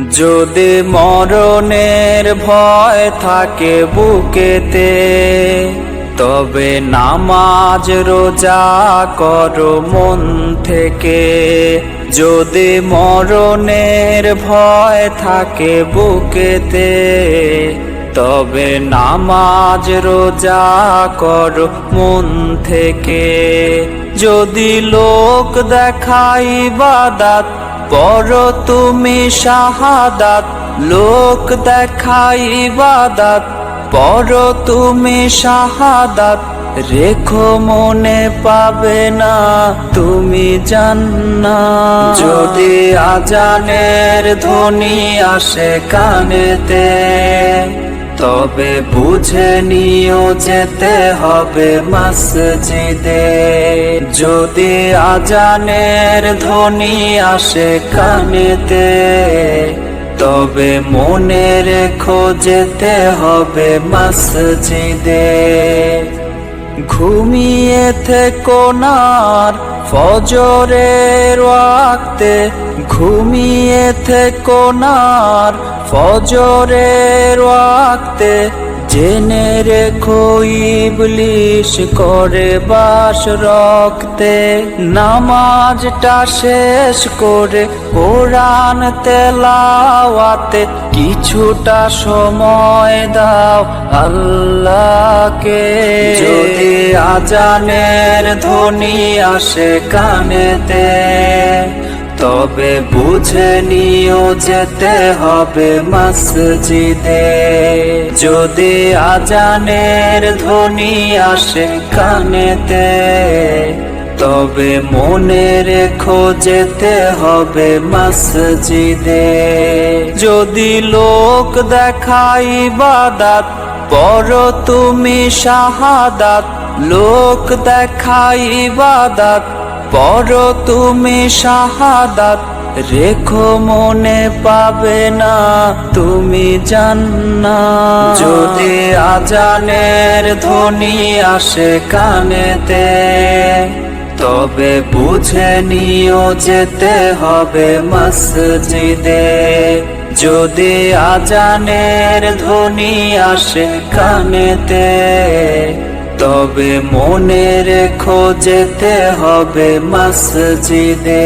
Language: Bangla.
যদি মরণের ভয় থাকে বুকেতে, তবে নামাজ রোজা করো মন থেকে। যদি মরণের ভয় থাকে বুকেতে, তবে নামাজ রোজা করো মন থেকে। যদি লোক দেখাই বাদাত পর তুমি শাহাদাত, লোক দেখাই বাদাত পর তুমি শাহাদাত, রেখো মনে পাবে না তুমি জান্না যদি আজানের ধ্বনি আসে কানেতে তবে বুঝে নিও যেতে হবে মসজিদে। যদি আজানের ধ্বনি আসে কানেতে, তবে মনে রেখো যেতে হবে মসজিদে। ঘুমিয়ে থেকো নার ফজরের ওয়াক্তে, ঘুমিয়ে থেকো নার ফজরের ওয়াক্তে। জেনে রেখো ইবলিশ করে বাস রক্তে। নামাজটা শেষ করে কোরআন তেলাওয়াতে কিছুটা সময় দাও আল্লাহকে। যদি আজানের ধ্বনি আসে কানেতে। তবে বুঝে নিও যেতে হবে মসজিদে। যদি আজানের ধ্বনি আসে কানেতে, তবে মনে রেখো যেতে হবে মসজিদে। যদি লোক দেখাই বাদাত পর তুমি শাহাদাত। লোক দেখাই বাদাত পর তুমি শাহাদাত, রেখো মনে পাবে না, তুমি জান্না যদি আজানের ধ্বনি আসে কানেতে, তবে বুঝে নিও যেতে হবে মসজিদে। যদি আজানের ধ্বনি আসে কানেতে তবে মনে রেখো যেতে হবে মসজিদে।